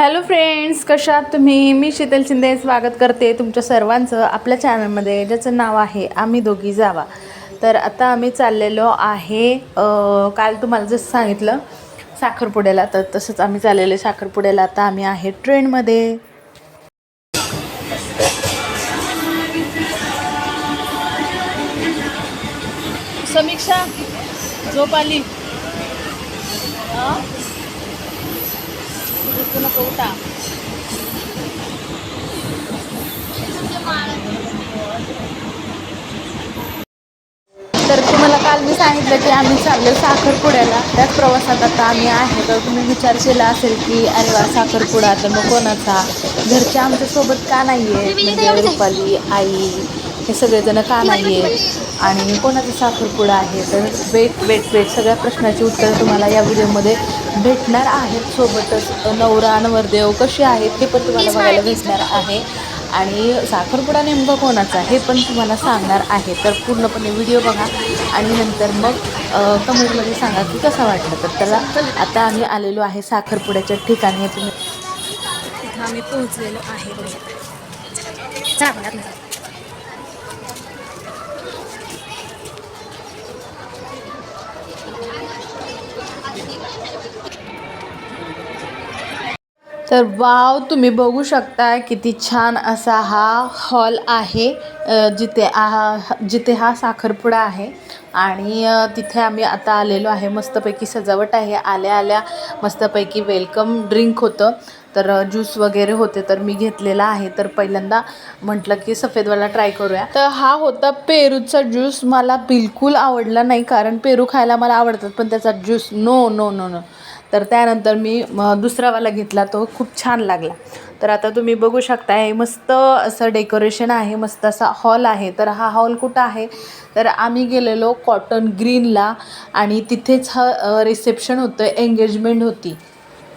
Hello friends कशा आहात तुम्ही? मी शीतल शिंदे स्वागत करते तुमच्या सर्वांचं आपल्या चॅनलमध्ये ज्याचं नाव आहे आम्ही दोघी जावा. तर आता आम्ही चाललेलो आहे काल तुम्हाला जसं सांगितलं साखरपुड्याला. तर तसंच आम्ही चाललेलो साखरपुड्याला. आता आम्ही आहे ट्रेनमध्ये. समीक्षा झोप आली. उठा तर तुम्हाला काल मी सांगितलं की आम्ही चाललो साखरपुड्याला. त्याच प्रवासात आता आम्ही आहे. तर तुम्ही विचार केला असेल की अरे वा साखरपुडा तर मग कोणाचा? घरचे आमच्यासोबत का नाही आहे म्हणजे रुपाली आई. हे सगळेजणं का नाही आहेत आणि कोणाचा साखरपुडा आहे? तर वेट वेट वेट सगळ्या प्रश्नाची उत्तरं तुम्हाला या व्हिडिओमध्ये भेटणार आहेत. सोबतच नवरा नवरदेव कसे आहेत हे पण तुम्हाला बघायला भेटणार आहे. आणि साखरपुडा नेमका कोणाचा हे पण तुम्हाला सांगणार आहे. तर पूर्णपणे व्हिडिओ बघा. आणि नंतर मग कमेंटमध्ये सांगा की कसा वाटलं तर त्याला आता आम्ही आलेलो आहे साखरपुड्याच्या ठिकाणी. तुम्ही आम्ही पोहोचलेलो आहे बघा चला बघा आतमध्ये. तर वाव तुम्ही बघू शकता किती छान असा हा हॉल आहे जिथे आ जिथे हा साखरपुडा आहे. आणि तिथे आम्ही आता आलेलो आहे. मस्तपैकी सजावट आहे. आल्या आल्या मस्तपैकी वेलकम ड्रिंक होतं. तर ज्यूस वगैरे होते तर मी घेतलेला आहे. तर पहिल्यांदा म्हटलं की सफेदवाला ट्राय करूया. तर हा होता पेरूचा ज्यूस मला बिलकुल आवडला नाही कारण पेरू खायला मला आवडतात पण त्याचा juice no no no no तर त्यानंतर मी दुसरावाला घेतला तो खूप छान लागला. तर आता तुम्ही बघू शकता हे मस्त असं डेकोरेशन आहे मस्त असा हॉल आहे. तर हा हॉल कुठं आहे? तर आम्ही गेलेलो कॉटन ग्रीनला आणि तिथेच हा रिसेप्शन होतं एंगेजमेंट होती.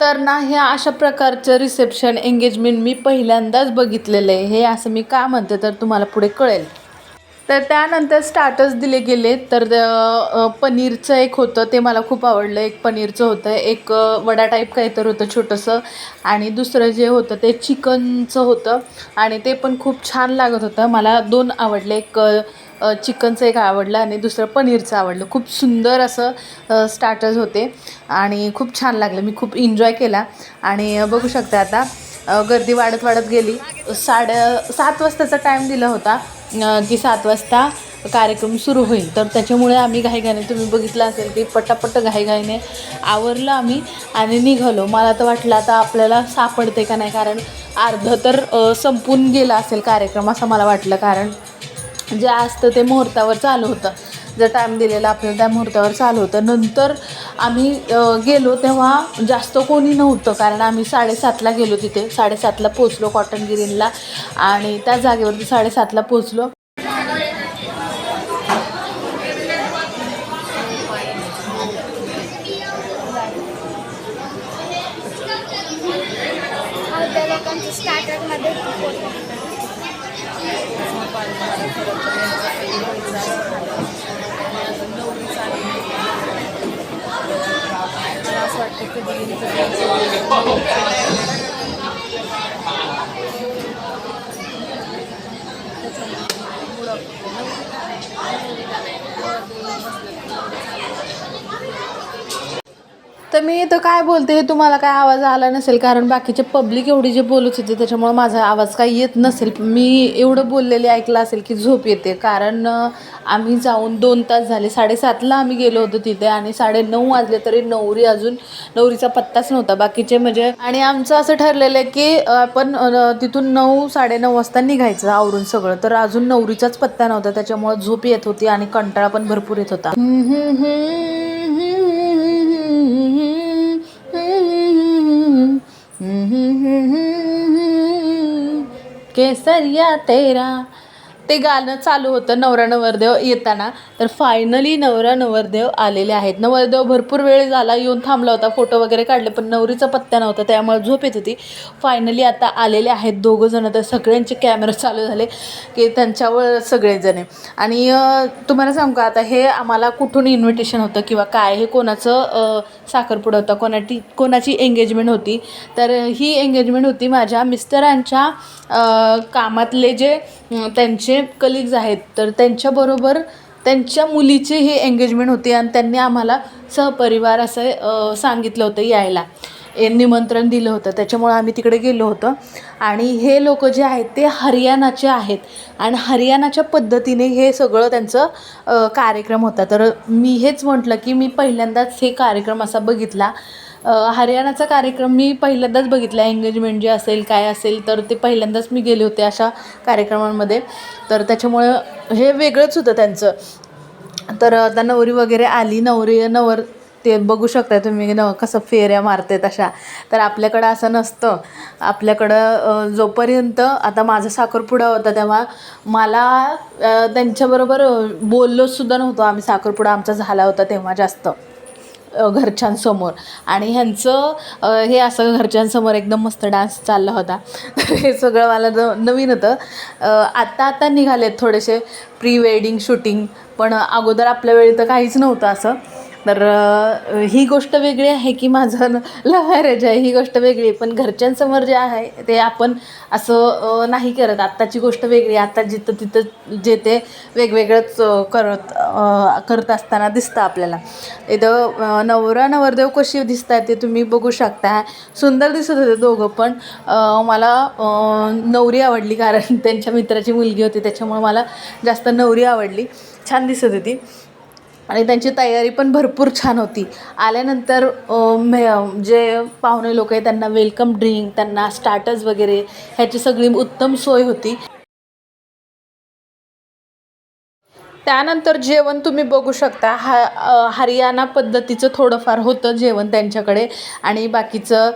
तर ना हे अशा प्रकारचं रिसेप्शन एंगेजमेंट मी पहिल्यांदाच बघितलेलं आहे. हे असं मी का म्हणते तर तुम्हाला पुढे कळेल. तर त्यानंतर स्टार्टर्स दिले गेले तर पनीरचं एक होतं ते मला खूप आवडलं. एक पनीरचं होतं एक वडा टाईप काहीतरी होतं छोटंसं. आणि दुसरं जे होतं ते चिकनचं होतं. आणि ते पण खूप छान लागत होतं. मला दोन आवडले. एक चिकनचं एक आवडलं आणि दुसरं पनीरचं आवडलं. खूप सुंदर असं स्टार्टर्स होते. आणि खूप छान लागलं. मी खूप एन्जॉय केला. आणि बघू शकता आता गर्दी वाढत वाढत गेली. साडे सात वाजताचा टाईम दिला होता. की सात वाजता कार्यक्रम सुरू होईल. तर त्याच्यामुळे आम्ही घाईघाईने तुम्ही बघितलं असेल की पटापट घाईघाईने आवरलं आम्ही आणि निघालो. मला तर वाटलं आता आपल्याला सापडते का नाही कारण अर्ध तर संपून गेला असेल कार्यक्रम असं मला वाटलं. कारण जे असतं ते मुहूर्तावर चालू होतं. जर टाईम दिलेला आपल्याला त्या मुहूर्तावर चालू होतं. नंतर आम्ही गेलो तेव्हा जास्त कोणी नव्हतं कारण आम्ही साडेसातला गेलो तिथे. साडेसातला पोचलो कॉटन गिरीनला आणि त्या जागेवरती साडेसातला पोचलो स्टार्टरमध्ये असं वाटतं तर मी इथं काय बोलते हे तुम्हाला काय आवाज आला नसेल कारण बाकीचे पब्लिक एवढी जे बोलत होते त्याच्यामुळे माझा आवाज काही येत नसेल. मी एवढं बोललेले ऐकलं असेल की झोप येते. कारण आम्ही जाऊन दोन तास झाले. साडेसातला आम्ही गेलो होतो तिथे आणि साडे नऊ वाजले तरी नवरी अजून नवरीचा पत्ताच नव्हता. बाकीचे म्हणजे आणि आमचं असं ठरलेलं आहे की आपण तिथून नऊ साडेनऊ वाजता निघायचं आवरून सगळं. तर अजून नवरीचाच पत्ता नव्हता त्याच्यामुळे झोप येत होती आणि कंटाळा पण भरपूर येत होता. केसरिया तेरा ते गाणं चालू होतं नवरा नवरदेव येताना. तर फायनली नवरा नवरदेव आलेले आहेत. नवरदेव भरपूर वेळ झाला येऊन थांबला होता फोटो वगैरे काढले पण नवरीचा पत्ता नव्हता त्यामुळे झोप येत होती. फायनली आता आलेले आहेत दोघं जण. तर सगळ्यांचे कॅमेरा चालू झाले की त्यांच्यावर सगळेजण. आणि तुम्हाला सांगू का आता हे आम्हाला कुठून इन्व्हिटेशन होतं किंवा काय हे कोणाचं साखरपुडं साखरपुडा होता कोणाची कोणाची एंगेजमेंट होती? तर ही एंगेजमेंट होती माझ्या मिस्टरांच्या कामातले जे त्यांचे त्यांचे कलिग्ज आहेत तर त्यांच्याबरोबर त्यांच्या मुलीची ही एंगेजमेंट होती आणि त्यांनी आम्हाला सहपरिवार असं सांगितलं होतं यायला. निमंत्रण दिलं होतं. त्याच्यामुळं आम्ही तिकडे गेलो होतो. आणि हे लोक जे आहेत ते हरियाणाचे आहेत. आणि हरियाणाच्या पद्धतीने हे सगळं त्यांचं कार्यक्रम होता. तर मी हेच म्हटलं की मी पहिल्यांदाच हे कार्यक्रम असा बघितला. हरियाणाचा कार्यक्रम मी पहिल्यांदाच बघितला. एंगेजमेंट जे असेल काय असेल तर ते पहिल्यांदाच मी गेले होते अशा कार्यक्रमांमध्ये. तर त्याच्यामुळं हे वेगळंच होतं त्यांचं. तर आता नवरी वगैरे आली नवरी नवर ते बघू शकता तुम्ही न कसं फेऱ्या मारते तशा तर आपल्याकडं असं नसतं. आपल्याकडं जोपर्यंत आता माझा साखरपुडा होता तेव्हा मला त्यांच्याबरोबर बोललोसुद्धा नव्हतो आम्ही साखरपुडा आमचा झाला होता तेव्हा जास्त. घरच्यांसमोर. आणि ह्यांचं हे असं घरच्यांसमोर एकदम मस्त डान्स चालला होता. तर हे सगळं मला न नवीन होतं. आत्ता आता निघालेत थोडेसे प्री वेडिंग शूटिंग पण अगोदर आपल्या वेळी तर काहीच नव्हतं असं. तर ही गोष्ट वेगळी आहे की माझं लव्ह मॅरेज आहे ही गोष्ट वेगळी आहे. पण घरच्यांसमोर जे आहे ते आपण असं नाही करत. आत्ताची गोष्ट वेगळी आहे. जिथं तिथं जे ते वेगवेगळंच करत करत असताना दिसतं आपल्याला. इथं नवरा नवरदेव कशी दिसत आहे ते तुम्ही बघू शकता. सुंदर दिसत होते दोघं पण. मला नवरी आवडली कारण त्यांच्या मित्राची मुलगी होती. त्याच्यामुळे मला जास्त नवरी आवडली. छान दिसत होती. आणि त्यांची तयारी पण भरपूर छान होती. आल्यानंतर मे- जे पाहुणे लोक आहे त्यांना वेलकम ड्रिंक त्यांना स्टार्टर्स वगैरे ह्याची सगळी उत्तम सोय होती. त्यानंतर जेवण तुम्ही बघू शकता. हा हरियाणा पद्धतीचं थोडंफार होतं जेवण त्यांच्याकडे. आणि बाकीचं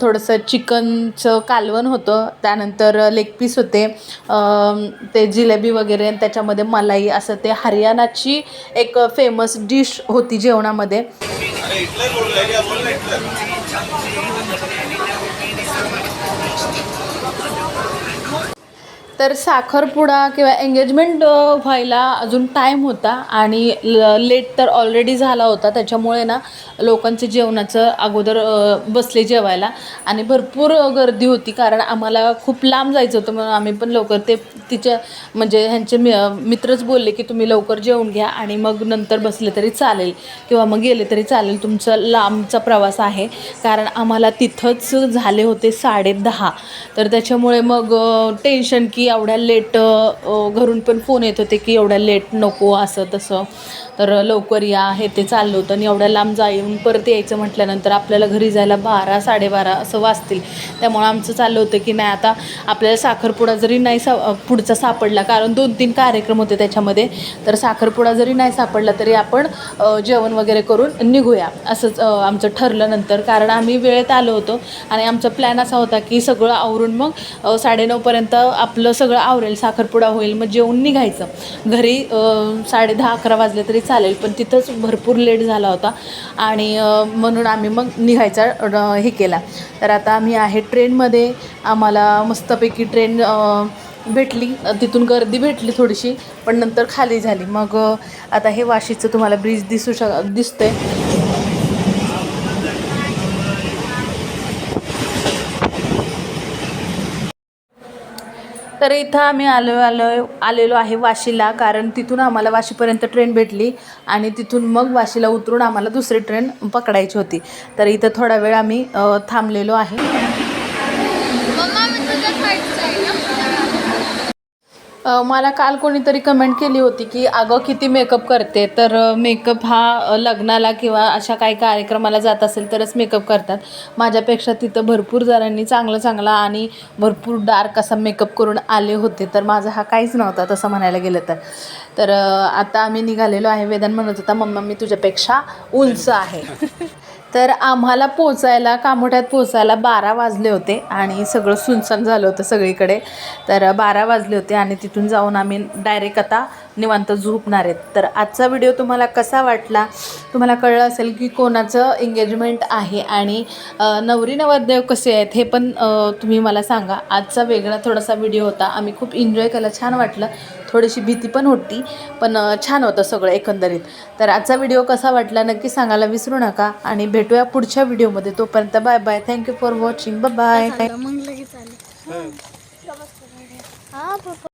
थोडंसं चिकनचं कालवण होतं. त्यानंतर लेग पीस होते. ते जिलेबी वगैरे आणि त्याच्यामध्ये मलाई असं ते हरियाणाची एक फेमस डिश होती जेवणामध्ये. तर साखरपुडा किंवा एंगेजमेंट व्हायला अजून टाईम होता आणि ल लेट तर ऑलरेडी झाला होता. त्याच्यामुळे ना लोकांचं जेवणाचं अगोदर बसले जेवायला आणि भरपूर गर्दी होती. कारण आम्हाला खूप लांब जायचं होतं. म्हणून आम्ही पण लवकर ते तिच्या म्हणजे ह्यांचे मि मित्रच बोलले की तुम्ही लवकर जेवून घ्या आणि मग नंतर बसले तरी चालेल. किंवा मग गेले तरी चालेल. तुमचा लांबचा प्रवास आहे. कारण आम्हाला तिथंच झाले होते साडे दहा. तर त्याच्यामुळे मग टेन्शन की एवढ्या लेट घरून पण फोन येत होते की एवढ्या लेट नको असं तसं. तर लवकर या हे ते चाललं होतं. आणि एवढ्या लांब जाऊन परत यायचं म्हटल्यानंतर आपल्याला घरी जायला बारा साडेबारा असं वाजतील. त्यामुळं आमचं चाललं होतं की नाही आता आपल्याला साखरपुडा जरी नाही सा पुढचा सापडला कारण दोन तीन कार्यक्रम होते त्याच्यामध्ये तर साखरपुडा जरी नाही सापडला तरी आपण जेवण वगैरे करून निघूया असंच आमचं ठरलं नंतर कारण आम्ही वेळेत आलो होतो आणि आमचा प्लॅन असा होता की सगळं आवरून मग साडेनऊपर्यंत आपलं सगळं आवरेल साखरपुडा होईल मग जेवून निघायचं. घरी साडे दहा अकरा वाजले तरी चालेल पण तिथंच भरपूर लेट झाला होता. आणि म्हणून आम्ही मग निघायचा हे केला. तर आता आम्ही आहे ट्रेनमध्ये. आम्हाला मस्तपैकी ट्रेन भेटली. तिथून गर्दी भेटली थोडीशी पण नंतर खाली झाली. मग आता हे वाशीचं तुम्हाला ब्रिज दिसू शक दिसतंय. तर इथं आम्ही आलो आलो आलेलो आहे वाशीला कारण तिथून आम्हाला वाशीपर्यंत ट्रेन भेटली आणि तिथून मग वाशीला उतरून आम्हाला दुसरी ट्रेन पकडायची होती. तर इथं थोडा वेळ आम्ही थांबलेलो आहे. मला काल कोणीतरी कमेंट केली होती की अगं किती मेकअप करते? तर मेकअप हा लग्नाला किंवा अशा काही कार्यक्रमाला जात असेल तरच मेकअप करतात. माझ्यापेक्षा तिथं भरपूर जणांनी चांगलं चांगला आणि भरपूर डार्क असा मेकअप करून आले होते. तर माझा हा काहीच नव्हता तसं म्हणायला गेलं तर. तर आता आम्ही निघालेलो आहे. वेदांत म्हणत होता मम्मा मी तुझ्यापेक्षा उंच आहे. तर आम्हाला पोचायला कामोठ्यात पोचायला बारा वाजले होते आणि सगळं सुनसान झालं होतं सगळीकडे. तर बारा वाजले होते आणि तिथून जाऊन आम्ही डायरेक्ट आता निवांत झोपणार आहेत तर आजचा व्हिडिओ तुम्हाला कसा वाटला तुम्हाला कळलं असेल की कोणाचं एंगेजमेंट आहे आणि नवरी नवरदेव कसे आहेत हे पण तुम्ही मला सांगा आजचा वेगळा थोडासा व्हिडिओ होता आम्ही खूप एन्जॉय केला छान वाटलं थोडीशी भीती पण होती पण छान होतं सगळं एकंदरीत तर आजचा व्हिडिओ कसा वाटला नक्की सांगायला विसरू नका आणि भेटूया पुढच्या व्हिडिओमध्ये तोपर्यंत bye bye thank you for watching bye bye